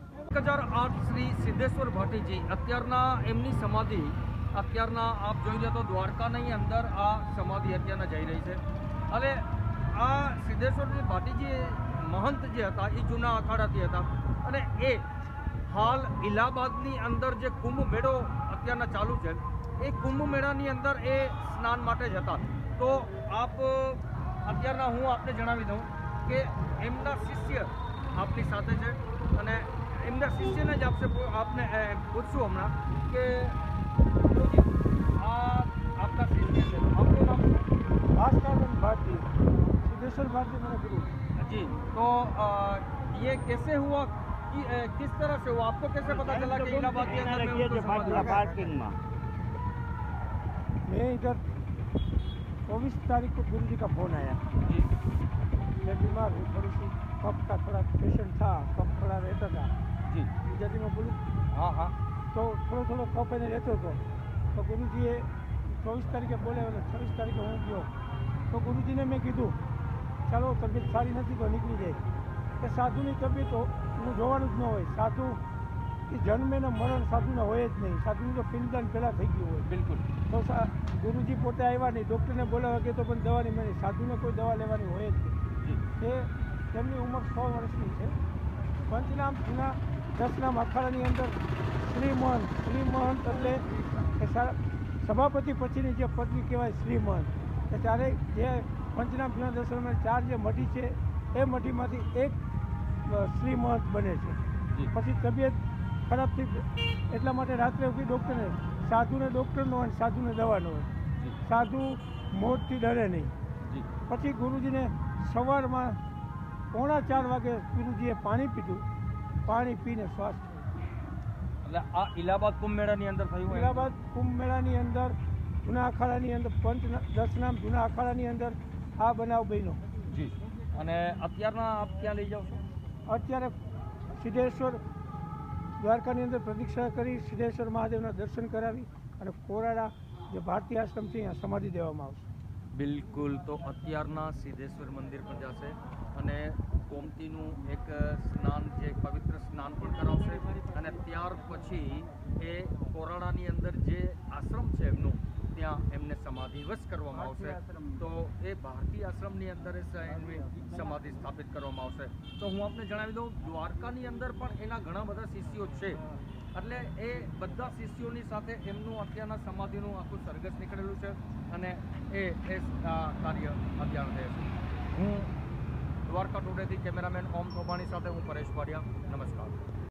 એક હજાર આઠ શ્રી સિદ્ધેશ્વર ભાટીજી અત્યારના એમની સમાધિ, અત્યારના આપ જોઈ લો તો દ્વારકાની અંદર આ સમાધિ અત્યારના જઈ રહી છે. અને આ સિદ્ધેશ્વરજી ભાટીજી મહંત જે હતા, એ જૂના અખાડાથી હતા. અને એ હાલ ઇલાહાબાદની અંદર જે કુંભ મેળો અત્યારના ચાલુ છે, એ કુંભ મેળાની અંદર એ સ્નાન માટે જ હતા તો આપ, અત્યારના હું આપને જણાવી દઉં કે એમના શિષ્ય આપની સાથે છે અને એમના શિષ્યને જ આપશે પૂ- આપને અ, પૂછશું હમણાં કે ગુરુજી, આ આપના શિષ્ય છે આપનું નામ શું? भास्कर भारती सिद्धेश्वर भारती मेरा गुरु जी तो अ, ये कैसे हुआ कि अ, किस तरह से हुआ आपको कैसे पता चला कि इलाहाबाद के अंदर में उनको समाधि है? पार्किंग मैं इधर चौबीस तारीख को गुरु जी का फोन आया जी मैं बीमार हूँ थोड़ी सी कफ का थोड़ा पेशेंट था कफ थोड़ा रहता था જી. ગુજરાતીમાં બોલું? હા હા. તો થોડો થોડો કપ એને રહેતો હતો. તો ગુરુજીએ ચોવીસ તારીખે બોલાવ્યો છવ્વીસ તારીખે હું ગયો. તો ગુરુજીને મેં કીધું ચાલો તબિયત સારી નથી તો નીકળી જાય. એ સાધુની તબિયત હું જોવાનું જ ન હોય. સાધુ એ જન્મે ને મરણ સાધુના હોય જ નહીં. સાધુનું તો પિંડદાન પહેલાં થઈ ગયું હોય. બિલકુલ. તો ગુરુજી પોતે આવ્યા નહીં. ડૉક્ટરને બોલાવ્યા કે તો પણ દવાની મળી. સાધુને કોઈ દવા લેવાની હોય જ નહીં. તેમની ઉંમર સો વર્ષની છે. પંચનામ જૂના દસનામ અખાડાની અંદર શ્રીમંત શ્રીમંત એટલે એ સભાપતિ પછીની જે પદવી કહેવાય શ્રીમંત. એ ત્યારે જે પંચનામ જૂના દર્શનમાં ચાર જે મઢી છે એ મઢીમાંથી એક શ્રીમંત બને છે. પછી તબિયત ખરાબ થઈ એટલા માટે રાત્રે ઉઠી ડૉક્ટરને સાધુને ડૉક્ટરનો હોય સાધુને દવાનો હોય. સાધુ મોતથી ડરે નહીં. પછી ગુરુજીને સવારમાં પોણા ચાર વાગે ગુરુજીએ પાણી પીધું. પાણી પીને શ્વાસ એટલે આ ઇલાહાબાદ કુંભ મેળાની અંદર થયું? ઇલાહાબાદ કુંભ મેળાની અંદર જૂના અખાડાની અંદર પંચ દશનામ જૂના અખાડાની અંદર આ બનાવ બન્યો. જી. અને અત્યારના આપ ક્યાં લઈ જાઓ છો? અત્યારે સિદ્ધેશ્વર દ્વારકાની અંદર પ્રદક્ષિણા કરી સિદ્ધેશ્વર મહાદેવના દર્શન કરાવી અને કોરાડા જે ભારતીય આશ્રમ છે અહીંયા સમાધિ દેવામાં આવશે. બિલકુલ. તો અત્યારના સિદ્ધેશ્વર મંદિર પર જશે અને ગોમતીનું એક સ્નાન જે પવિત્ર સ્નાન પણ કરાવશે અને ત્યાર પછી એ કોરાડાની અંદર જે આશ્રમ છે એમનું ત્યાં એમને સમાધિવશ કરવામાં આવશે. તો એ ભારતીય આશ્રમની અંદર એમની સમાધિ સ્થાપિત કરવામાં આવશે. તો હું આપને જણાવી દઉં દ્વારકાની અંદર પણ એના ઘણા બધા શિષ્યો છે. એટલે એ બધા શિષ્યોની સાથે એમનું અત્યારના સમાધિનું આખું સરઘસ નીકળેલું છે અને એ એ કાર્ય અત્યારે થયું છે. હું દ્વારકા ટુડેથી કેમેરામેન ઓમ થોબાણી સાથે હું પરેશ પાડિયા નમસ્કાર.